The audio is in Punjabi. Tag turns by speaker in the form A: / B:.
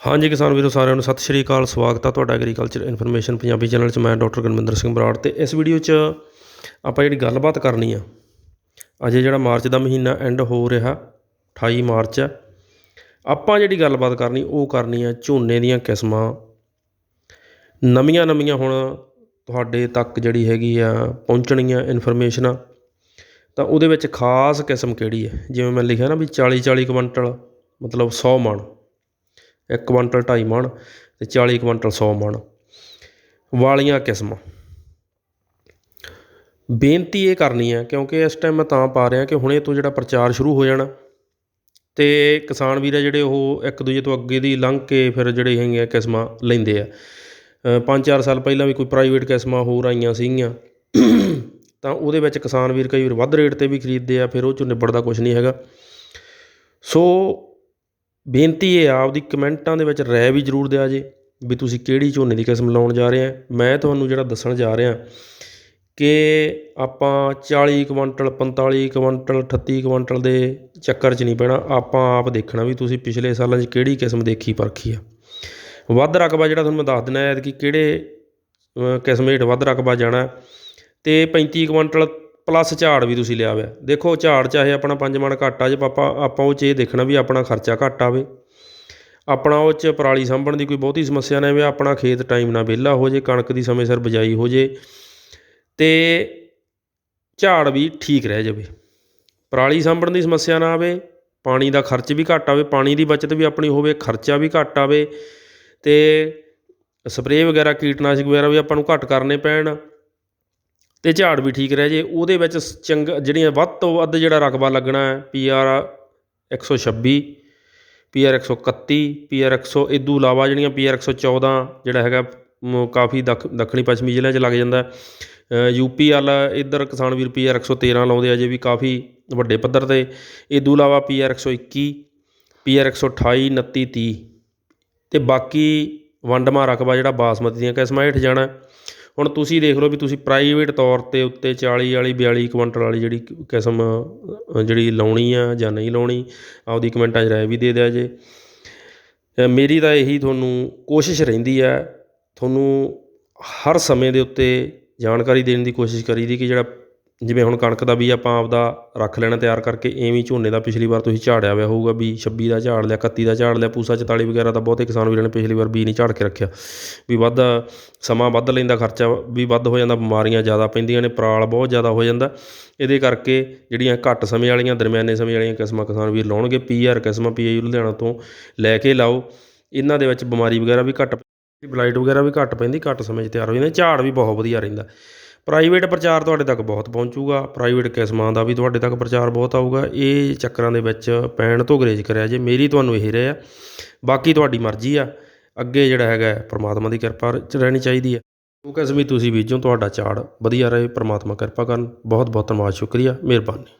A: ਹਾਂਜੀ ਕਿਸਾਨ ਵੀਰੋ, ਸਾਰਿਆਂ ਨੂੰ ਸਤਿ ਸ਼੍ਰੀ ਅਕਾਲ, ਸਵਾਗਤ ਆ ਤੁਹਾਡਾ ਐਗਰੀਕਲਚਰ ਇਨਫੋਰਮੇਸ਼ਨ ਪੰਜਾਬੀ ਚੈਨਲ 'ਚ। ਮੈਂ ਡਾਕਟਰ ਗੁਰਮਿੰਦਰ ਸਿੰਘ ਬਰਾੜ ਤੇ ਇਸ ਵੀਡੀਓ 'ਚ ਆਪਾਂ ਜਿਹੜੀ ਗੱਲਬਾਤ ਕਰਨੀ ਆ, ਅਜੇ ਜਿਹੜਾ ਮਾਰਚ ਦਾ ਮਹੀਨਾ ਐਂਡ ਹੋ ਰਿਹਾ 28 ਮਾਰਚ ਹੈ ਆਪਾਂ ਜਿਹੜੀ ਗੱਲਬਾਤ ਕਰਨੀ, ਉਹ ਕਰਨੀ ਆ ਝੋਨੇ ਦੀਆਂ ਕਿਸਮਾਂ। ਨਵੀਆਂ ਨਵੀਆਂ ਹੁਣ ਤੁਹਾਡੇ ਤੱਕ ਜਿਹੜੀ ਹੈਗੀ ਆ, ਪਹੁੰਚਣੀਆਂ ਇਨਫੋਰਮੇਸ਼ਨਾਂ ਤਾਂ ਉਹਦੇ ਵਿੱਚ ਖਾਸ ਕਿਸਮ ਕਿਹੜੀ ਹੈ ਜਿਵੇਂ ਮੈਂ ਲਿਖਿਆ ਨਾ ਵੀ 40 40 ਕੁਇੰਟਲ, ਮਤਲਬ 100 ਮਣ। ਇੱਕ ਕੁਆਂਟਲ ਢਾਈ ਮਣ ਅਤੇ 40 ਕੁਆਂਟਲ 100 ਮਣ। ਵਾਲੀਆਂ ਕਿਸਮਾਂ। ਬੇਨਤੀ ਇਹ ਕਰਨੀ ਹੈ ਕਿਉਂਕਿ ਇਸ ਟਾਈਮ ਮੈਂ ਤਾਂ ਪਾ ਰਿਹਾ ਕਿ ਹੁਣੇ ਤੋਂ ਜਿਹੜਾ ਪ੍ਰਚਾਰ ਸ਼ੁਰੂ ਹੋ ਜਾਣਾ ਤੇ ਕਿਸਾਨ ਵੀਰ ਆ ਜਿਹੜੇ ਉਹ ਇੱਕ ਦੂਜੇ ਤੋਂ ਅੱਗੇ ਦੀ ਲੰਘ ਕੇ ਫਿਰ ਜਿਹੜੇ ਹੈਗੇ ਆ ਕਿਸਮਾਂ ਲੈਂਦੇ ਆ। ਪੰਜ ਚਾਰ ਸਾਲ ਪਹਿਲਾਂ ਵੀ ਕੋਈ ਪ੍ਰਾਈਵੇਟ ਕਿਸਮਾਂ ਹੋਰ ਆਈਆਂ ਸੀਗੀਆਂ। ਤਾਂ ਉਹਦੇ ਵਿੱਚ ਕਿਸਾਨ ਵੀਰ ਕਈ ਵਾਰ ਵੱਧ ਰੇਟ ਤੇ ਵੀ ਖਰੀਦਦੇ ਆ, ਫਿਰ ਉਹ ਚੋਂ ਨਿਬੜਦਾ ਕੁਝ ਨਹੀਂ ਹੈਗਾ। ਸੋ ਬੇਨਤੀ ਇਹ ਆ, ਆਪਦੀ ਕਮੈਂਟਾਂ ਦੇ ਵਿੱਚ ਰਾਏ ਵੀ ਜ਼ਰੂਰ ਦਿਆ ਜੇ ਵੀ ਤੁਸੀਂ ਕਿਹੜੀ ਝੋਨੇ ਦੀ ਕਿਸਮ ਲਾਉਣ ਜਾ ਰਹੇ ਆ। ਮੈਂ ਤੁਹਾਨੂੰ ਜਿਹੜਾ ਦੱਸਣ ਜਾ ਰਿਹਾ ਕਿ ਆਪਾਂ 40 ਕੁਇੰਟਲ 45 ਕੁਇੰਟਲ 38 ਕੁਇੰਟਲ ਦੇ ਚੱਕਰ 'ਚ ਨਹੀਂ ਪੈਣਾ। ਆਪਾਂ ਆਪ ਦੇਖਣਾ ਵੀ ਤੁਸੀਂ ਪਿਛਲੇ ਸਾਲਾਂ 'ਚ ਕਿਹੜੀ ਕਿਸਮ ਦੇਖੀ ਪਰਖੀ ਆ। ਵੱਧ ਰਕਬਾ ਜਿਹੜਾ ਤੁਹਾਨੂੰ ਮੈਂ ਦੱਸ ਦਿੰਦਾ ਐਤਕੀ ਕਿਹੜੇ ਕਿਸਮ ਹੇਠ ਵੱਧ ਰਕਬਾ ਜਾਣਾ। ਤੇ 35 ਕੁਇੰਟਲ ਪਲੱਸ ਝਾੜ ਵੀ ਤੁਸੀਂ ਲਿਆ ਹੋਇਆ। ਦੇਖੋ, ਝਾੜ ਚਾਹੇ ਆਪਣਾ ਪੰਜ ਮਣ ਘੱਟ ਆ, ਜੇ ਪਾਪਾ, ਆਪਾਂ ਉਹ 'ਚ ਇਹ ਦੇਖਣਾ ਵੀ ਆਪਣਾ ਖਰਚਾ ਘੱਟ ਆਵੇ। ਆਪਣਾ ਉਹ 'ਚ ਪਰਾਲੀ ਸਾਂਭਣ ਦੀ ਕੋਈ ਬਹੁਤੀ ਸਮੱਸਿਆ ਨਾ ਆਵੇ, ਆਪਣਾ ਖੇਤ ਟਾਈਮ ਨਾਲ ਵਿਹਲਾ ਹੋ ਜੇ, ਕਣਕ ਦੀ ਸਮੇਂ ਸਿਰ ਬਿਜਾਈ ਹੋ ਜੇ, ਤੇ ਝਾੜ ਵੀ ਠੀਕ ਰਹਿ ਜਾਵੇ। ਪਰਾਲੀ ਸਾਂਭਣ ਦੀ ਸਮੱਸਿਆ ਨਾ ਆਵੇ, ਪਾਣੀ ਦਾ ਖਰਚ ਵੀ ਘੱਟ ਆਵੇ, ਪਾਣੀ ਦੀ ਬਚਤ ਵੀ ਆਪਣੀ ਹੋਵੇ, ਖਰਚਾ ਵੀ ਘੱਟ ਆਵੇ, ਤੇ ਸਪਰੇਅ ਵਗੈਰਾ ਕੀਟਨਾਸ਼ਕ ਵਗੈਰਾ ਵੀ ਆਪਾਂ ਨੂੰ ਘੱਟ ਕਰਨੇ ਪੈਣ। ਅਤੇ ਝਾੜ ਵੀ ਠੀਕ ਰਹਿ ਜੇ, ਉਹਦੇ ਵਿੱਚ ਚੰਗਾ, ਜਿਹੜੀਆਂ ਵੱਧ ਤੋਂ ਵੱਧ ਜਿਹੜਾ ਰਕਬਾ ਲੱਗਣਾ P R 126 P R 131 P R ਇੱਕ ਸੌ ਇਹ ਤੋਂ ਇਲਾਵਾ ਜਿਹੜੀਆਂ ਪੀ ਆਰ 114 ਜਿਹੜਾ ਹੈਗਾ ਕਾਫੀ ਦੱਖ, ਦੱਖਣੀ ਪੱਛਮੀ ਜ਼ਿਲ੍ਹਿਆਂ 'ਚ ਲੱਗ ਜਾਂਦਾ ਯੂਪੀ ਵੱਲ ਇੱਧਰ ਕਿਸਾਨ ਵੀਰ ਪੀ ਆਰ 113 ਲਾਉਂਦੇ ਆ ਜੇ ਵੀ ਕਾਫੀ ਵੱਡੇ ਪੱਧਰ ਤੇ। ਇਹ ਤੋਂ ਇਲਾਵਾ ਪੀ ਆਰ 121 ਪੀ ਆਰ ਇੱਕ ਸੌ ਅਠਾਈ, ਉਨੱਤੀ, ਤੀਹ। ਅਤੇ ਬਾਕੀ ਵੰਡਮਾ ਰਕਬਾ ਜਿਹੜਾ ਬਾਸਮਤੀ ਦੀਆਂ ਕਿਸਮਾਂ ਹੇਠ ਜਾਣਾ ਹੁਣ ਤੁਸੀਂ ਦੇਖ ਲਓ ਵੀ ਤੁਸੀਂ ਪ੍ਰਾਈਵੇਟ ਤੌਰ ਤੇ ਉੱਤੇ 40 ਵਾਲੀ 42 ਕੁਇੰਟਲ ਵਾਲੀ ਜਿਹੜੀ ਕਿਸਮ ਜਿਹੜੀ ਲਾਉਣੀ ਆ ਜਾਂ ਨਹੀਂ ਲਾਉਣੀ, ਆਪਦੀ ਕਮੈਂਟਾਂ 'ਚ ਰਾਏ ਵੀ ਦੇ ਦਿਆ ਜੇ। ਮੇਰੀ ਤਾਂ ਇਹੀ ਤੁਹਾਨੂੰ ਕੋਸ਼ਿਸ਼ ਰਹਿੰਦੀ ਹੈ ਤੁਹਾਨੂੰ ਹਰ ਸਮੇਂ ਦੇ ਉੱਤੇ ਜਾਣਕਾਰੀ ਦੇਣ ਦੀ ਕੋਸ਼ਿਸ਼ ਕਰੀਦੀ ਕਿ ਜਿਹੜਾ ਜਿਵੇਂ ਹੁਣ ਕਣਕ ਦਾ ਵੀ ਆਪਾਂ ਆਪਦਾ ਰੱਖ ਲੈਣਾ, ਤਿਆਰ ਕਰਕੇ ਇਵੇਂ ਝੋਨੇ ਦਾ ਪਿਛਲੀ ਵਾਰ ਤੁਸੀਂ ਝਾੜਿਆ ਹੋਇਆ ਹੋਊਗਾ ਵੀ 26 ਦਾ ਝਾੜ ਲਿਆ 31 ਦਾ ਝਾੜ ਲਿਆ, ਪੂਸਾ 44 ਵਗੈਰਾ ਤਾਂ ਬਹੁਤੇ ਕਿਸਾਨ ਵੀਰਾਂ ਨੇ ਪਿਛਲੀ ਵਾਰ ਵੀ ਨਹੀਂ ਝਾੜ ਕੇ ਰੱਖਿਆ। ਵੀ ਵੱਧ ਸਮਾਂ ਵੱਧ ਲੈਂਦਾ ਖਰਚਾ, ਵੀ ਵੱਧ ਹੋ ਜਾਂਦਾ, ਬਿਮਾਰੀਆਂ ਜ਼ਿਆਦਾ ਪੈਂਦੀਆਂ ਨੇ, ਪਰਾਲ ਬਹੁਤ ਜ਼ਿਆਦਾ ਹੋ ਜਾਂਦਾ। ਇਹਦੇ ਕਰਕੇ ਜਿਹੜੀਆਂ ਘੱਟ ਸਮੇਂ ਵਾਲੀਆਂ, ਦਰਮਿਆਨੇ ਸਮੇਂ ਵਾਲੀਆਂ ਕਿਸਮਾਂ ਕਿਸਾਨ ਵੀਰ ਲਾਉਣਗੇ ਪੀਆਰ ਕਿਸਮਾਂ ਪੀਆਈ ਲੁਧਿਆਣਾ ਤੋਂ ਲੈ ਕੇ ਲਾਓ। ਇਹਨਾਂ ਦੇ ਵਿੱਚ ਬਿਮਾਰੀ ਵਗੈਰਾ ਵੀ ਘੱਟ, ਬਲਾਈਟ ਵਗੈਰਾ ਵੀ ਘੱਟ ਪੈਂਦੀ, ਘੱਟ ਸਮੇਂ 'ਚ ਤਿਆਰ ਹੋ ਜਾਂਦੇ, ਝਾੜ ਵੀ ਬਹੁਤ ਵਧੀਆ ਰਹਿੰਦਾ। ਪ੍ਰਾਈਵੇਟ ਪ੍ਰਚਾਰ ਤੁਹਾਡੇ ਤੱਕ ਬਹੁਤ ਪਹੁੰਚੂਗਾ। ਪ੍ਰਾਈਵੇਟ ਕਿਸਮਾਂ ਦਾ ਵੀ ਤੁਹਾਡੇ ਤੱਕ ਪ੍ਰਚਾਰ ਬਹੁਤ ਆਊਗਾ। ਇਹ ਚੱਕਰਾਂ ਦੇ ਵਿੱਚ ਪੈਣ ਤੋਂ ਗਰੇਜ ਕਰਿਆ ਜੇ। ਮੇਰੀ ਤੁਹਾਨੂੰ ਇਹ ਰਹੇ ਆ। ਬਾਕੀ ਤੁਹਾਡੀ ਮਰਜ਼ੀ ਆ। ਅੱਗੇ ਜਿਹੜਾ ਹੈਗਾ ਪ੍ਰਮਾਤਮਾ ਦੀ ਕਿਰਪਾ ਚ ਰਹਿਣੀ ਚਾਹੀਦੀ ਹੈ। ਉਹ ਕਿਸਮੀ ਤੁਸੀਂ ਬੀਜੋ ਤੁਹਾਡਾ ਝਾੜ ਵਧੀਆ ਰਹੇ, ਪ੍ਰਮਾਤਮਾ ਕਿਰਪਾ ਕਰਨ। ਬਹੁਤ ਬਹੁਤ ਧੰਨਵਾਦ, ਸ਼ੁਕਰੀਆ, ਮਿਹਰਬਾਨੀ।